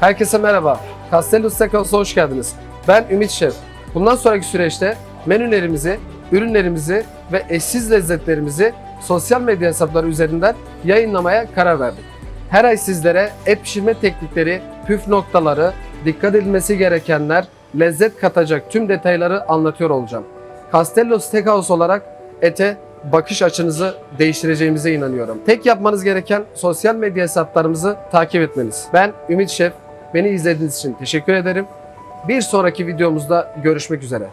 Herkese merhaba. Castello Steakhouse'a hoş geldiniz. Ben Ümit Şef. Bundan sonraki süreçte menülerimizi, ürünlerimizi ve eşsiz lezzetlerimizi sosyal medya hesapları üzerinden yayınlamaya karar verdik. Her ay sizlere et pişirme teknikleri, püf noktaları, dikkat edilmesi gerekenler, lezzet katacak tüm detayları anlatıyor olacağım. Castello Steakhouse olarak ete bakış açınızı değiştireceğimize inanıyorum. Tek yapmanız gereken sosyal medya hesaplarımızı takip etmeniz. Ben Ümit Şef. Beni izlediğiniz için teşekkür ederim. Bir sonraki videomuzda görüşmek üzere.